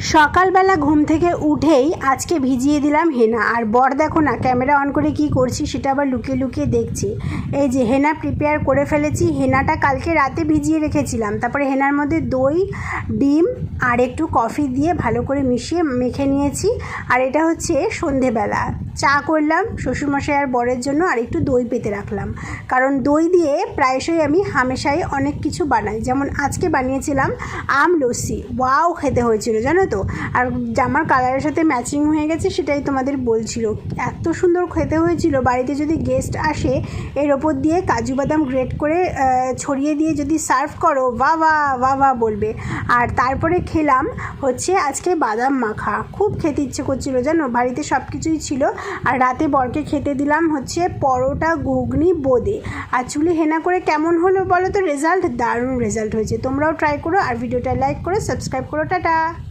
সকালবেলা ঘুম থেকে উঠেই আজকে ভিজিয়ে দিলাম হেনা। আর বর দেখো না, ক্যামেরা অন করে কি করছি সেটা আবার লুকিয়ে লুকিয়ে দেখছি। এই যে হেনা প্রিপেয়ার করে ফেলেছি, হেনাটা কালকে রাতে ভিজিয়ে রেখেছিলাম। তারপরে হেনার মধ্যে দই, ডিম আর একটু কফি দিয়ে ভালো করে মিশিয়ে মেখে নিয়েছি। আর এটা হচ্ছে সন্ধেবেলা। চা করলাম শ্বশুরমশাই আর বরের জন্য আর একটু দই পেতে রাখলাম। কারণ দই দিয়ে প্রায়শই আমি হামেশাই অনেক কিছু বানাই। যেমন আজকে বানিয়েছিলাম আম লস্যি। ওয়াও খেতে হয়েছিল, জানো তো? আর জামার কালারের সাথে ম্যাচিং হয়ে গেছে সেটাই তোমাদের বলছিল। এত সুন্দর খেতে হয়েছিল, বাড়িতে যদি গেস্ট আসে, এর ওপর দিয়ে কাজু বাদাম গ্রেট করে ছড়িয়ে দিয়ে যদি সার্ভ করো বা বা বা বলবে। আর তারপরে খেলাম হচ্ছে আজকে বাদাম মাখা। খুব খেতে ইচ্ছে করছিল জানো? বাড়িতে সব কিছুই ছিল। আর রাতে বরকে খেতে দিলাম হচ্ছে পরোটা, ঘুগনি, বোঁদে। আর চুলি হেনা করে কেমন হলো বলো তো? রেজাল্ট দারুণ রেজাল্ট হয়েছে। তোমরাও ট্রাই করো আর ভিডিওটা লাইক করো সাবস্ক্রাইব করো। টাটা!